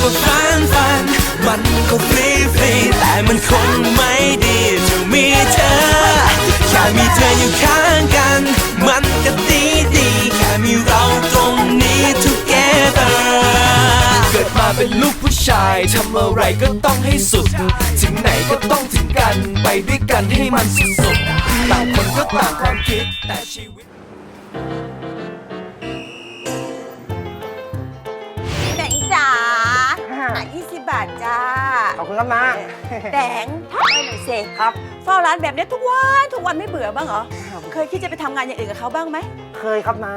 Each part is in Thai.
ก็ฝันฝันมันก็ฟรีฟรีแต่มันคงไม่ดีจะมีเธอ แค่มีเธออยู่ข้างกัน มันก็ดีดีแค่มีเราตรงนี้ together เกิดมาเป็นลูกผู้ชายทำอะไรก็ต้องให้สุด ถึงไหนก็ต้องถึงกันไปด้วยกันให้มันสุดๆต่างคนก็ต่างความคิดแต่ชีวิต ขอบคุณครับนะ แดงไม่หน่อยเซครับเฝ้าร้านแบบนี้ทุกวันทุกวันไม่เบื่อบ้างเหรอเคยคิดจะไปทำงานอย่างอื่นกับเขาบ้างไหม เคยครับนะ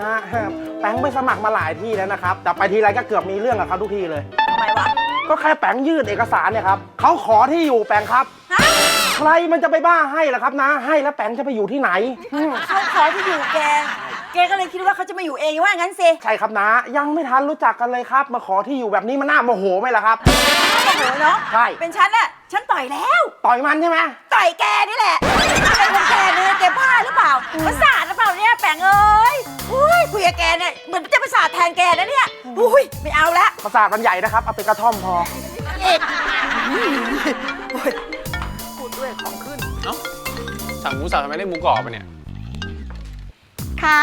แป้งไปสมัครมาหลายที่แล้วนะครับ แต่ไปทีไรก็เกือบมีเรื่องกับเขาทุกทีเลย ทำไมวะ ก็แค่แป้งยื่นเอกสารเนี่ยครับเขาขอที่อยู่แป้งครับ ฮะใครมันจะไปบ้าให้ล่ะครับนะ ให้แล้วแป้งจะไปอยู่ที่ไหนอืมเขาขอที่อยู่แก แกก็เลยคิดว่าเขาจะมาอยู่เองว่างั้นสิใช่ครับนะยังไม่ทันรู้จักกันเลยครับ มาขอที่อยู่แบบนี้มันน่าโมโหไหมล่ะครับ โอ้โหเนาะใช่ เป็นฉันอะฉันต่อยแล้ว ต่อยมันใช่ไหมต่อยแกนี่แหละเป็นคนแกเนี่ยแกบ้าหรือเปล่าประสาทหรือเปล่าเนี่ยแปงเอ้ยอุ้ยคุยกับแกเนี่ยเหมือนจะประสาทแทนแกนะเนี่ยอุ้ยไม่เอาละประสาทมันใหญ่นะครับ เอาเป็นกระท่อมพอ เอกโอ้ยพูดด้วยของขึ้นเอ้าสั่งหมูสับทำไมได้หมูกรอบไปเนี่ย ค่ะ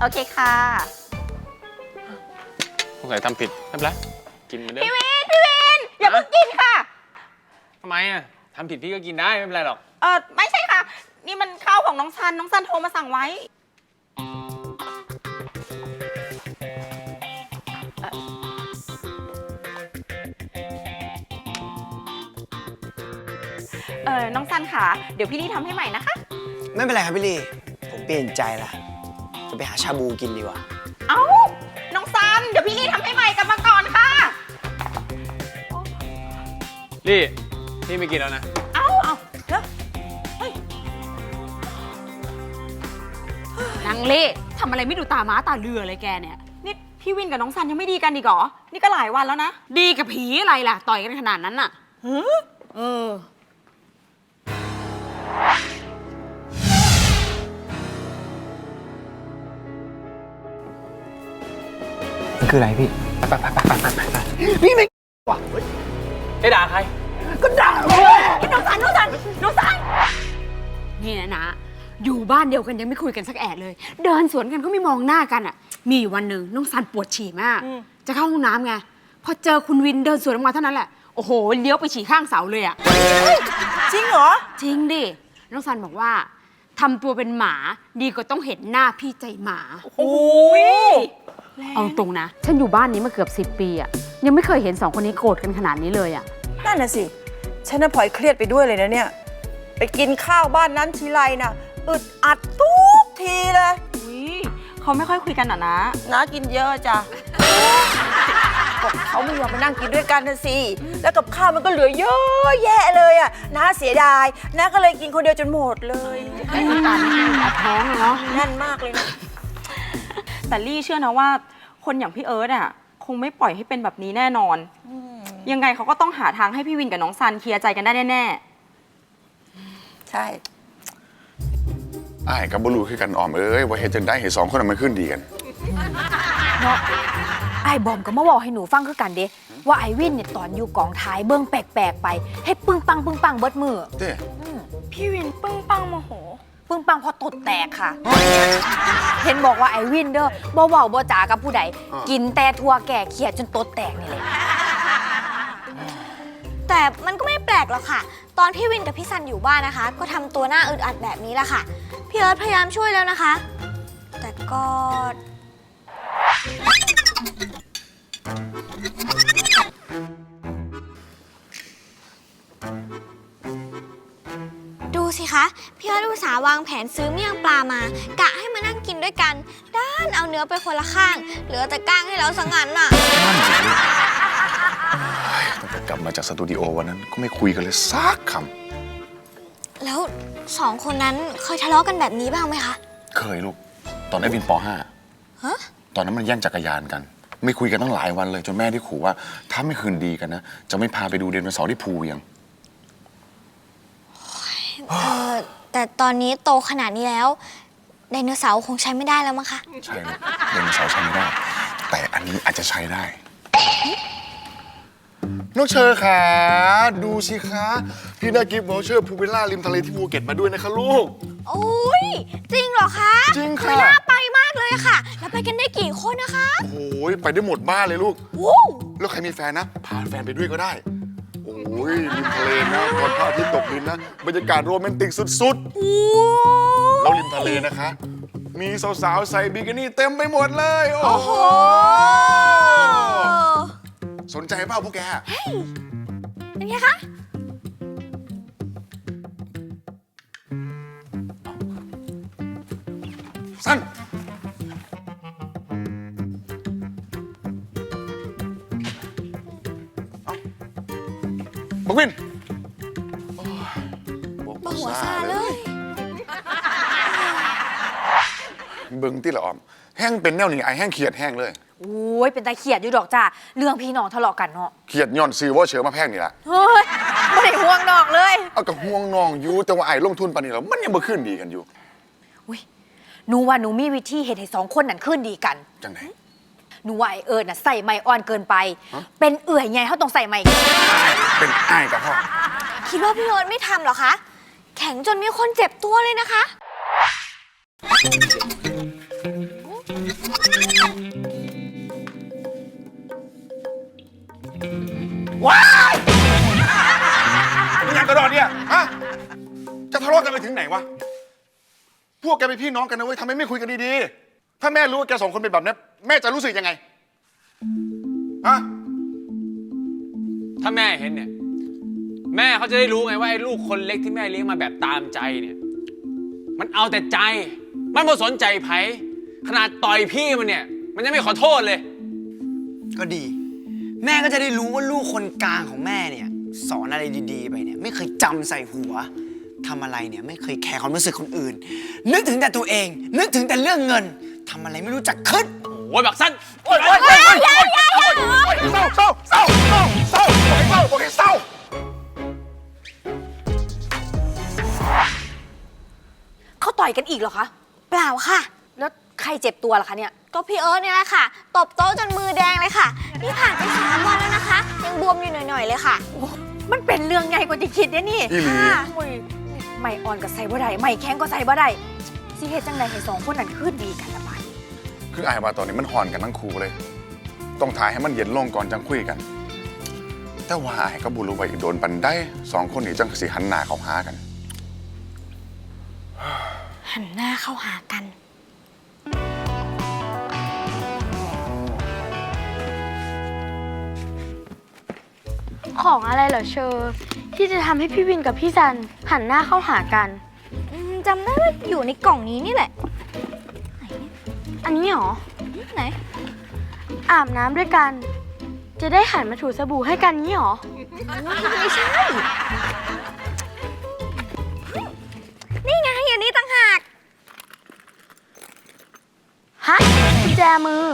โอเคค่ะ สงสัยทำผิดไม่เป็นไรกินเหมือนเดิมพี่วิน พี่วิน อย่าเพิ่งกินค่ะ ทำไมอะทำผิดพี่ก็กินได้ไม่เป็นไรหรอก เออไม่ใช่ค่ะ นี่มันข้าวของน้องซัน น้องซันโทรมาสั่งไว้เออน้องซันค่ะ เดี๋ยวพี่นี่ทำให้ใหม่นะคะ ไม่เป็นไรครับพี่ลี่ผมเปลี่ยนใจละจะไปหาชาบูกินดีกว่า เอ้า น้องซัน เดี๋ยวพี่นี่ทำให้ใหม่กลับมาก่อนค่ะ ลี่พี่ไม่กินแล้วนะ เอ้า เอาแล้วนางเล่ทำอะไรไม่ดูตาม้าตาเรือเลยแกเนี่ย นี่พี่วินกับน้องซันยังไม่ดีกันอีกเหรอ นี่ก็หลายวันแล้วนะ ดีกับผีอะไรล่ะ ต่อยกันขนาดนั้นน่ะ เออ คืออะไรพี่ได้ด่าใคร ก็ด่าน้องสันน้องสันน้องสันนี่นะนะ อยู่บ้านเดียวกันยังไม่คุยกันสักแอะเลย เดินสวนกันก็ไม่มองหน้ากันอะ มีอยู่วันหนึ่งน้องสันปวดฉี่มาก จะเข้าห้องน้ำไง พอเจอคุณวินเดินสวนออกมาเท่านั้นแหละ โอ้โห เลี้ยวไปฉี่ข้างเสาเลยอะ จริงเหรอ จริงดิ น้องสันบอกว่าทำตัวเป็นหมาดีกว่าต้องเห็นหน้าพี่ใจหมา โอ้ย เอาตรงนะ ฉันอยู่บ้านนี้มาเกือบ 10 ปีอะยังไม่เคยเห็นสองคนนี้โกรธกันขนาดนี้เลยอะนั่นน่ะสิ ฉันน่ะพลอยเครียดไปด้วยเลยนะเนี่ย ไปกินข้าวบ้านนั้นทีไรน่ะอึดอัดทุกทีเลยอุ๊ยเขาไม่ค่อยคุยกันอะนะน้ากินเยอะจ้ะบอกเขาไม่ยอมมานั่งกินด้วยกันนะสิ แล้วกับข้าวมันก็เหลือเยอะแยะเลยอะน้าเสียดายน้าก็เลยกินคนเดียวจนหมดเลยท้องเนาะแน่นมากเลยนะ แต่ลี่เชื่อนะว่า คนอย่างพี่เอิร์ธอะคงไม่ปล่อยให้เป็นแบบนี้แน่นอน ยังไงเขาก็ต้องหาทางให้พี่วินกับน้องซันเคลียร์ใจกันได้แน่ใช่ อ้ายกับบลูคือกันออมเอ้ยว่าเฮ็ดจังได้เห็นสองคนน่ะมันขึ้นดีกันไอ้บอมก็มาบอกให้หนูฟังคือกันเด้ว่าไอ้วินเนี่ยตอนอยู่กองท้ายเบิ้งแปลกๆไปเฮ็ดปึ้งปังปึ้งปังเบิดมือ เด้พี่วินปึ้งปังโมโห ปึ้งปังพอตดแตกค่ะ เห็นบอกว่าไอ้วินเด้อบ่เว้าบ่จากับผู้ใดกินแต่ทัวแก่เขียดจนตดแตกนี่แหละแต่มันก็ไม่แปลกหรอกค่ะ ตอนพี่วินกับพี่ซันอยู่บ้านนะคะ ก็ทำตัวหน้าอึดอัดแบบนี้แหละค่ะ พี่เอิร์ธพยายามช่วยแล้วนะคะ แต่ก็ สิคะ พี่เอิร์ธอุตส่าห์วางแผนซื้อเมี่ยงปลามากะให้มานั่งกินด้วยกันด้านเอาเนื้อไปคนละข้าง เหลือแต่ก้างให้เราสังงันน่ะ ตั้งแต่กลับมาจากสตูดิโอวันนั้นก็ไม่คุยกันเลยสักคแล้วสองคนนั้นเคยทะเลาะกันแบบนี้บ้างไหมคะำเคยลูก ตอนไอ้วินป ฮะ .5 ตอนนั้นมันแย่งจักรยานกัน ไม่คุยกันตั้งหลายวันเลย จนแม่ที่ขู่ว่า ถ้าไม่คืนดีกันนะ จะไม่พาไปดูเดนโนเสาร์ที่ภูเวียง เออแต่ตอนนี้โตขนาดนี้แล้วไดโนเสาร์คงใช้ไม่ได้แล้วมั้งคะ ใช่ลูกเดนโนเสาร์ใช้ไม่ได้ แต่อันนี้อาจจะใช้ได้ น้องเชอร์ขาดูสิคะพี่ได้กิฟต์วอลเชอร์พูวิลล่าริมทะเลที่ภูเก็ตมาด้วยนะคะลูก โอ้ยจริงเหรอคะจริงค่ะอุ๊ยน่าไปมากเลยค่ะ แล้วไปกันได้กี่คนนะคะโอ้ยไปได้หมดบ้านเลยลูก วู้แล้วใครมีแฟนนะ พาแฟนไปด้วยก็ได้ โอ้ยริมทะเลนะตอนพระอาทิตย์ตกดินนะบรรยากาศโรแมนติกสุดๆแล้วริมทะเลนะคะ มีสาวๆใส่บิกินี่เต็มไปหมดเลย โอ้โห สนใจเปล่าพวกแก เป็นไงคะ บอกบหัวซ่ซาเลยเบิ่งที่ละออม แห้งเป็นแนวนี้ไอแห้งเขียดแห้งเลยโอ้ยเป็นตาเขียดอยู่ดอกจ้าเรื่องพี่น้องทะเลาะกันเนาะเขียดย่อนซื้อว่าเชือมาแพงนี่แหละเฮ้ยไม่ได้ห่วงดอกเลยเอากับห่วงน้องอยู่แต่ว่าไอ้ลงทุนปานนี้แล้วมันยังบ่ขึ้นดีกันอยู่หนูว่าหนูมีวิธีเหตุให้สองคนนั้นขึ้นดีกันจังไหนหนูว่าไอเอิญน่ะใส่ไม่อ่อนเกินไปฮะเป็นเอื่อยไงเขาต้องใส่ไม่เป็นไอ้ายกับพ่อคิดว่าพี่เอิร์ธไม่ทำเหรอคะ แข็งจนมีคนเจ็บตัวเลยนะคะมึงยังกระโดดเนี่ย ฮะ จะทะเลาะกันไปถึงไหนวะ พวกแกเป็นพี่น้องกันนะเว้ยทำไมไม่คุยกันดีๆ ถ้าแม่รู้ว่าแกสองคนเป็นแบบนี้แม่จะรู้สึกยังไง ฮะ ถ้าแม่เห็นเนี่ย แม่เขาจะได้รู้ไงว่าไอ้ลูกคนเล็กที่แม่เลี้ยงมาแบบตามใจเนี่ย มันเอาแต่ใจ มันไม่สนใจไผขนาดต่อยพี่มันเนี่ย มันยังไม่ขอโทษเลย ก็ดี แม่ก็จะได้รู้ว่าลูกคนกลางของแม่เนี่ย สอนอะไรดีๆ ไปเนี่ย ไม่เคยจำใส่หัวทำอะไรเนี่ย ไม่เคยแคร์ความรู้สึกคนอื่น นึกถึงแต่ตัวเอง นึกถึงแต่เรื่องเงินทำอะไรไม่รู้จักคิด โอ้ยบักสั้นโอ๊ยโอ๊ยโอ๊ยโอ๊ยโอ๊ยโอ๊ยโอ๊ยเศร้าเศร้าเศร้าเศร้าเศร้าบอกให้เศร้าบอกให้เศร้า เขาต่อยกันอีกเหรอคะ เปล่าค่ะ แล้วใครเจ็บตัวล่ะคะเนี่ย ก็พี่เอิร์ธเนี่ยแหละค่ะ ตบโต๊ะจนมือแดงเลยค่ะ นี่ผ่านไปสามวันแล้วนะคะ ยังบวมอยู่หน่อยๆเลยค่ะ มันเป็นเรื่องใหญ่กว่าที่คิดเนี่ยนี่อีหลี ค่ะโอ้ยไม่อ่อนก็ใส่บ่ได้ไม่แข็งก็ใส่บ่ได้สิเหตุจังใดให้สองคนนั้นขึ้นดีกันละบาดคือไอ้ว่าตอนนี้มันห่อนกันทั้งคู่เลย ต้องถ่ายให้มันเย็นลงก่อนจังคุยกัน แต่ว่าไอ้ก็บุรุษไว้อีกโดนปันได้สองคนนี้จังสิหันหน้าเข้าหากัน หันหน้าเข้าหากัน ของอะไรเหรอเชอร์ที่จะทำให้พี่วินกับพี่ซัน หันหน้าเข้าหากัน อืมจำได้ว่าอยู่ในกล่องนี้นี่แหละ อันนี้เหรอ ไหน อาบน้ำด้วยกัน จะได้หันมาถูสบู่ให้กันนี้เหรอ ไม่ใช่ จมือ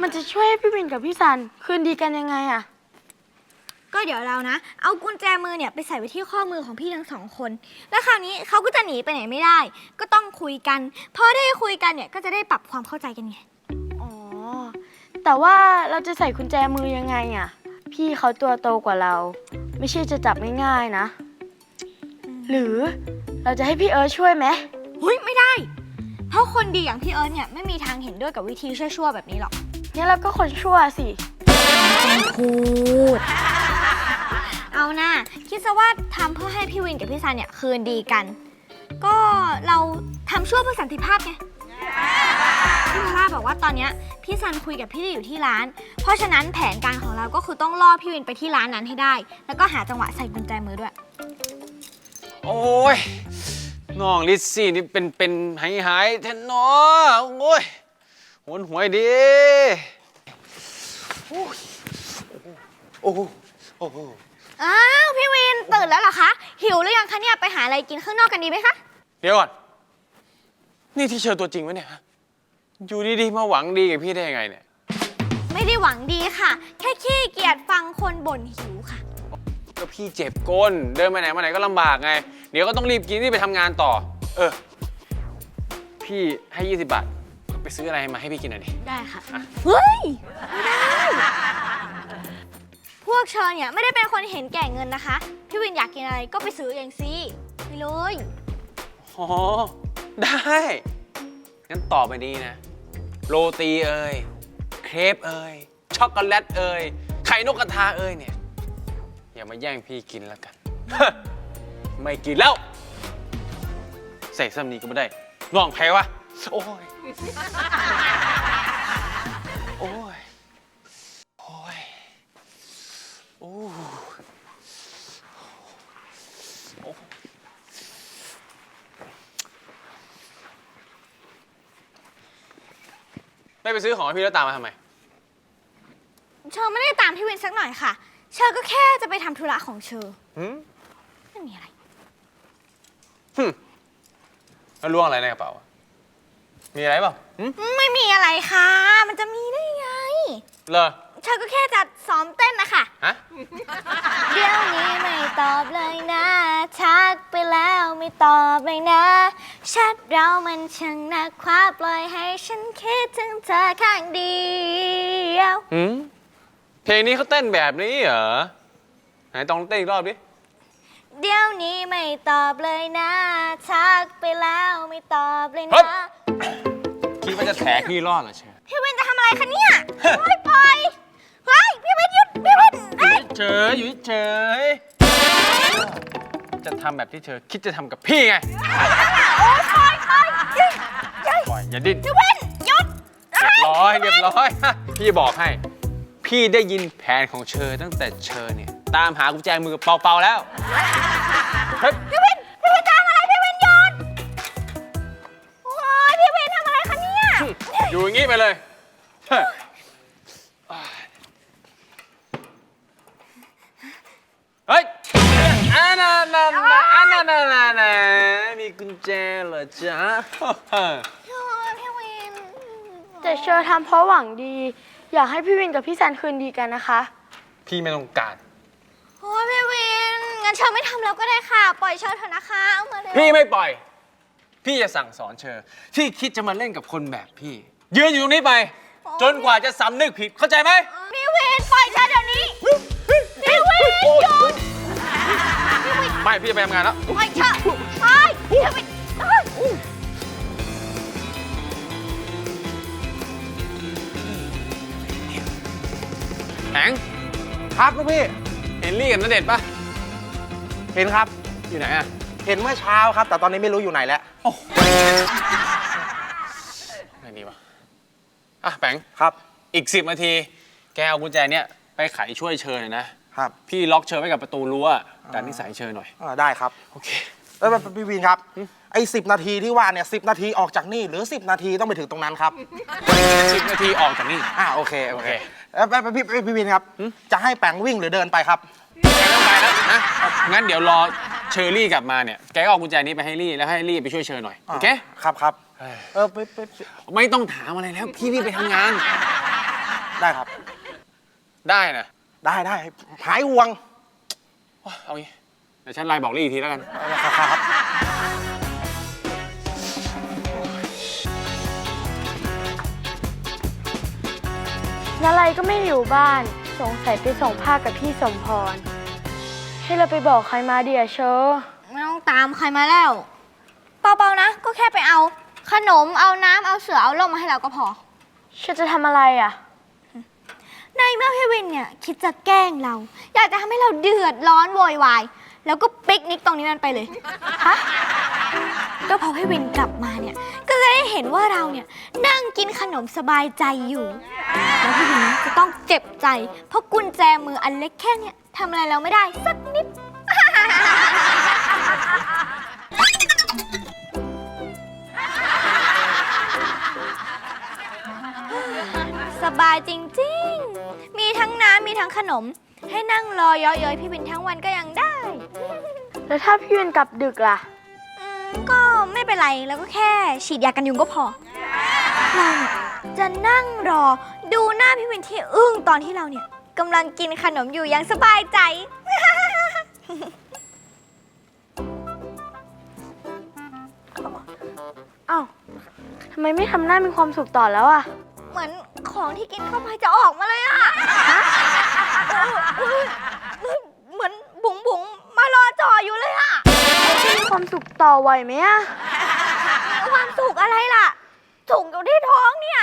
มันจะช่วยให้พี่วินกับพี่ซันคืนดีกันยังไงอะก็เดี๋ยวเรานะ เอากุญแจมือเนี่ยไปใส่ไว้ที่ข้อมือของพี่ทั้งสองคน แล้วคราวนี้เขาก็จะหนีไปไหนไม่ได้ ก็ต้องคุยกัน พอได้คุยกันเนี่ยก็จะได้ปรับความเข้าใจกันไง อ๋อ แต่ว่าเราจะใส่กุญแจมือยังไงอะพี่เขาตัวโตกว่าเรา ไม่ใช่จะจับง่ายๆนะ หรือเราจะให้พี่เอิร์ธช่วยไหมเฮ้ยไม่ได้ เพราะคนดีอย่างพี่เอิร์ธเนี่ยไม่มีทางเห็นด้วยกับวิธีชั่วๆแบบนี้หรอก งั้นเราก็คนชั่วสิ พูด เอานะคิดซะว่าทำเพื่อให้พี่วินกับพี่ซันเนี่ยคืนดีกัน ก็เราทำชั่วเพื่อสันติภาพไง พี่พาร่าบอกว่าตอนเนี้ยพี่ซันคุยกับพี่ลี่อยู่ที่ร้าน เพราะฉะนั้นแผนการของเราก็คือต้องล่อพี่วินไปที่ร้านนั้นให้ได้ แล้วก็หาจังหวะใส่กุญแจมือด้วย โอ้ย น้องลิซซี่นี่เป็นเป็นหายหายแทนน้อโอ้ยหวนหวยดีโอ้โหโอ้โหอ้าวพี่วินตื่นแล้วเหรอคะ หิวหรือยังคะเนี่ยไปหาอะไรกินข้างนอกกันดีไหมคะ เดี๋ยวก่อน นี่ที่เชิญตัวจริงวะเนี่ยฮะอยู่ดีๆมาหวังดีกับพี่ได้ยังไงเนี่ย ไม่ได้หวังดีค่ะ แค่ขี้เกียจฟังคนบ่นหิวค่ะ ก็พี่เจ็บก้น เดินไปไหนมาไหนก็ลำบากไง เดี๋ยวก็ต้องรีบกินรีบไปทำงานต่อ เออ พี่ให้ 20 บาท ไปซื้ออะไรมาให้พี่กินหน่อยดิ ได้ค่ะ เฮ้ยพวกเชอเนี่ยไม่ได้เป็นคนเห็นแก่เงินนะคะ พี่วินอยากกินอะไรก็ไปซื้อเองสิไปเลยอ๋อ ได้ งั้นต่อไปนี้นะ โรตีเอ่ย เครปเอ่ย ช็อกโกแลตเอ่ย ไข่นกกระทาเอ่ยเนี่ย อย่ามาแย่งพี่กินแล้วกัน ไม่กินแล้ว ใส่ซ้ำนี้ก็ไม่ได้ง่องแพ้วะ โอ้ย โอ้ย โอ้ย โอ้โอ้ไม่ไปซื้อของให้พี่แล้วตามมาทำไมเชอไม่ได้ตามพี่วินสักหน่อยค่ะ เชอก็แค่จะไปทำธุระของเชอหืมไม่มีอะไรหึแล้วล้วงอะไรในกระเป๋าอะมีอะไรเปล่าหึไม่มีอะไรค่ะ มันจะมีได้ไง เลอเชอก็แค่จะซ้อมเต้นนะคะ ฮะ เดี๋ยวนี้ไม่ตอบเลยนะทักไปแล้วไม่ตอบเลยนะแชทเรามันช่างนักคว้าปล่อยให้ฉันคิดถึงเธอข้างเดียว หืม เพลงนี้เขาเต้นแบบนี้เหรอ ไหนต้องเต้นอีกรอบดิ เดี๋ยวนี้ไม่ตอบเลยนะทักไปแล้วไม่ตอบเลยเฮ้นะ ย คิดว่าจะแถพี่รอดเหรอเชอพี่วินจะทำอะไรคะเนี่ยเฮ้ยปล่อยเฮ้ยพี่วินหยุดพี่วินเฮ้ยเฉยอยู่เฉยจะทำแบบที่เธอคิดจะทำกับพี่ไงโอ๊ยปล่อยปล่อยเฮ้ยเฮ้ยปล่อยอย่าดิ้นพี่วินหยุดเรียบร้อยเรียบร้อย พี่บอกให้ พี่ได้ยินแผนของเชอตั้งแต่เชอเนี่ย ตามหากุญแจมือเปาๆแล้ว เฮ้ยพี่วินพี่วินทำอะไรพี่วินหยุดโอ๊ยพี่วินทำอะไรคะเนี่ยอยู่อย่างนี้ไปเลยเฮ้ยเฮ้ยอันนั้นอันนั้นอันนั้นอันนั้นมีกุญแจเหรอจ๊ะ โอ๊ยพี่วินแต่เชอทำเพราะหวังดี อยากให้พี่วินกับพี่ซันคืนดีกันนะคะ พี่ไม่ต้องการ โอ๊ยพี่วิน งั้นเชอไม่ทำแล้วก็ได้ค่ะ ปล่อยเชอเถอะนะคะ เอามาเลยพี่ไม่ปล่อย พี่จะสั่งสอนเชอที่คิดจะมาเล่นกับคนแบบพี่ ยืนอยู่ตรงนี้ไป จนกว่าจะสำนึกผิดเข้าใจไหมพี่วิน ปล่อยเชอเดี๋ยวนี้ พี่วินหยุดไม่พี่จะไปทำงานแล้ว ปล่อยเชอปล่อยพี่วิน แหงครับลูกพี่ เห็นลี่กับนเดชน์ปะเห็นครับ อยู่ไหนอะเห็นเมื่อเช้าครับ แต่ตอนนี้ไม่รู้อยู่ไหนแล้ว ไหนดีวะอะแปงครับ อีกสิบนาที แกเอากุญแจเนี้ยไปไขช่วยเชอหน่อยนะ ครับพี่ล็อกเชอไว้กับประตูรั้วแต่นิสัยเชอหน่อย อ่าได้ครับ โอเค เอ้ยพี่วินครับ ไอ้สินาทีที่ว่าเนี่ยสินาทีออกจากนี่ หรือ 10 นาทีต้องไปถึงตรงนั้นครับ สิบนาทีออกจากนี่ อ่าโอเค โอโอ เคเคเอ้ยพี่พี่พี่วินครับ จะให้แปงวิ่งหรือเดินไปครับแกต้องไปแล้วนะงั้นเดี๋ยวรอเชอรี่กลับมาเนี่ย แกก็เอากุญแจนี้ไปให้ลี่แล้วให้ลี่ไปช่วยเชอหน่อย โอเค ครับครับเอ้ยเออไปไปไปไม่ต้องถามอะไรแล้ว พี่รีบไปทำงาน ได้ครับ ได้นะได้ได้หายห่วงเอางี้เดี๋ยวฉันไลน์บอกลี่อีกทีแล้วกัน ครับครับ นาไลก็ไม่อยู่บ้านสงสัยไปส่งผ้ากับพี่สมพร ให้เราไปบอกใครมาเดียเชอไม่ต้องตามใครมาแล้วเบาๆนะ ก็แค่ไปเอาขนมเอาน้ำเอาเสือเอาล่มมาให้เราก็พอเชอจะทำอะไรอะในเมื่อพี่วินเนี่ยคิดจะแกล้งเรา อยากจะทำให้เราเดือดร้อนโวยวาย แล้วก็ปิกนิกตรงนี้นั่นไปเลย ฮะ ก็พอพี่วินกลับมาเนี่ยก็จะได้ เห็นว่าเราเนี่ยนั่งกินขนมสบายใจอยู่แล้วพี่วินจะต้องเจ็บใจ เพราะกุญแจมืออันเล็กแค่เนี่ยทำอะไรเราไม่ได้สักนิด สบายจริงๆ มีทั้งน้ำมีทั้งขนม ให้นั่งรอเยอะเย้ยพี่วินทั้งวันก็ยังได้ แล้วถ้าพี่วินกลับดึกล่ะ ก็ไม่เป็นไรแล้วก็แค่ฉีดยากันยุงก็พอ เราเนี่ยจะนั่งรอดูหน้าพี่วินที่อึ้งตอนที่เราเนี่ยกำลังกินขนมอยู่อย่างสบายใจ เอ้าทำไมไม่ทำหน้ามีความสุขต่อแล้วอะ เหมือนของที่กินเข้าไปจะออกมาเลยอะเออเออเหมือนบุ๋งบุ๋งมารอจ่ออยู่เลยอะมี ความสุขต่อไหวไหมอะความสุขอะไรล่ะสุขอยู่ที่ท้องเนี่ย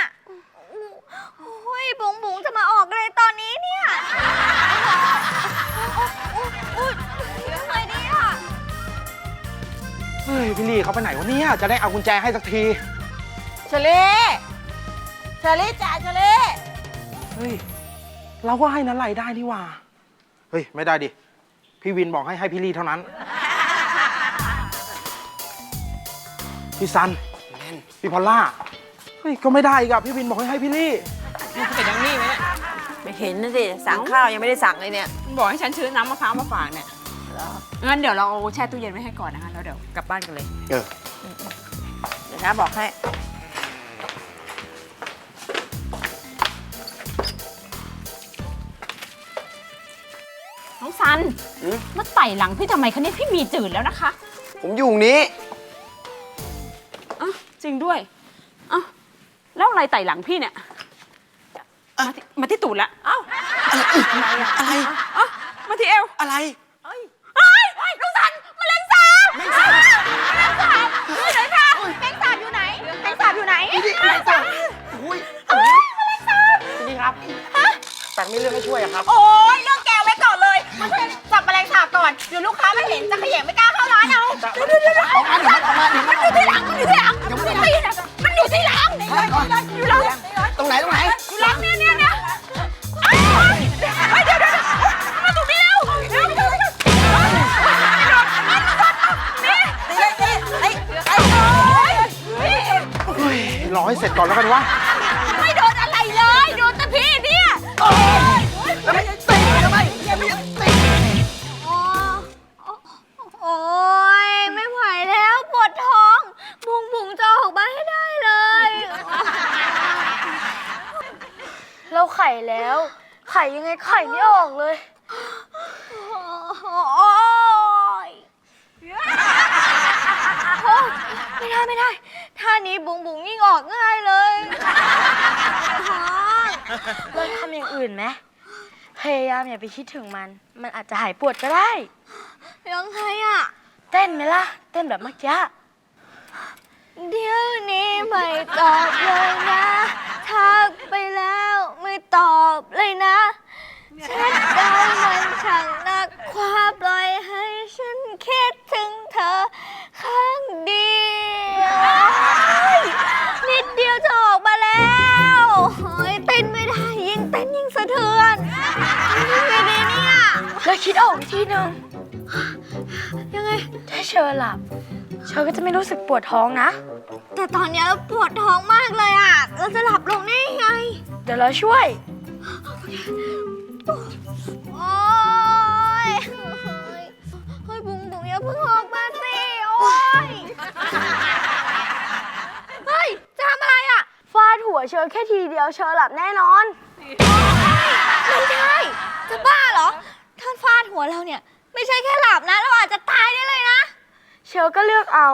โอ้ยบุ๋งบุ๋งจะมาออกอะไรตอนนี้เนี่ยอุ๊ยทำไมดีอะเฮ้ยพี่ลี่เขาไปไหนวะเนี่ยจะได้เอากุญแจให้สักทีเชลี่เชลี่จ๋าเชลี่เฮ้ยเราก็ให้นั้นไรได้นี่หว่าเฮ้ยไม่ได้ดิพี่วินบอกให้ให้พี่ลี่เท่านั้น พี่ซัน พี่พอลล่า เฮ้ย ก็ไม่ได้อีกอะพี่วินบอกให้ให้พี่ลี่เป็นยังนี่ไหมเนี่ยไม่เห็นนะสิสั่งข้าวยังไม่ได้สั่งเลยเนี่ยบอกให้ฉันซื้อน้ำมะพร้าวมาฝากเนี่ยงั้นเดี๋ยวเราแช่ตู้เย็นไว้ให้ก่อนนะคะแล้วเดี๋ยวกลับบ้านกันเลย เออ เดี๋ยวนะบอกให้ น้องซันมาไต่หลังพี่ทำไมคะเนี่ยพี่มีจืดแล้วนะคะ ผมอยู่ตรงนี้อะ จริงด้วยอะแล้วอะไรไต่หลังพี่เนี่ย มาที่มาที่ตูดละเอ้าอะไรอะมาที่เอวอะไรเฮ้ยเฮ้ยน้องซันแมลงสาบแมลงสาบแมลงสาบอยู่ไหนคะแมลงสาบอยู่ไหนแมลงสาบอยู่ไหนแมลงสาบอุ้ยพี่ลี่ครับแปลงมีเรื่องให้ช่วยอะครับ โอ้ แล้ว ไข่ยังไงไข่ไม่ออกเลย โอ้ยโอ้ไม่ได้ไม่ได้ ท่านี้บุ๋งบุ๋งยิ่งออกง่ายเลยท้องเราทำอย่างอื่นไหมพยายามอย่าไปคิดถึงมัน มันอาจจะหายปวดก็ได้ยังไงอะ เต้นไหมล่ะ เต้นแบบเมื่อกี้ เดี๋ยวนี้ไม่ตอบเลยนะทัก เชอหลับ เชอก็จะไม่รู้สึกปวดท้องนะ แต่ตอนเนี้ยเราปวดท้องมากเลยอะ เราจะหลับลงได้ยังไง เดี๋ยวเราช่วย โอ๊ยเฮ้ยเฮ้ยบุ๋งบุ๋งอย่าเพิ่งออกมาสิ โอ๊ย เฮ้ย จะทำอะไรอะ ฟาดหัวเชอแค่ทีเดียวเชอหลับแน่นอน ไม่ใช่ จะบ้าเหรอถ้าฟาดหัวเราเนี่ย ไม่ใช่แค่หลับนะ เราอาจจะตายได้เลยนะ เชอก็เลือกเอา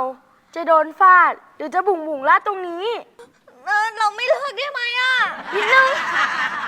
จะโดนฟาด หรือจะบุ่งบุ่งลาดตรงนี้ เออเราไม่เลิกได้ไหมอะนิดนึงไม่โอ๊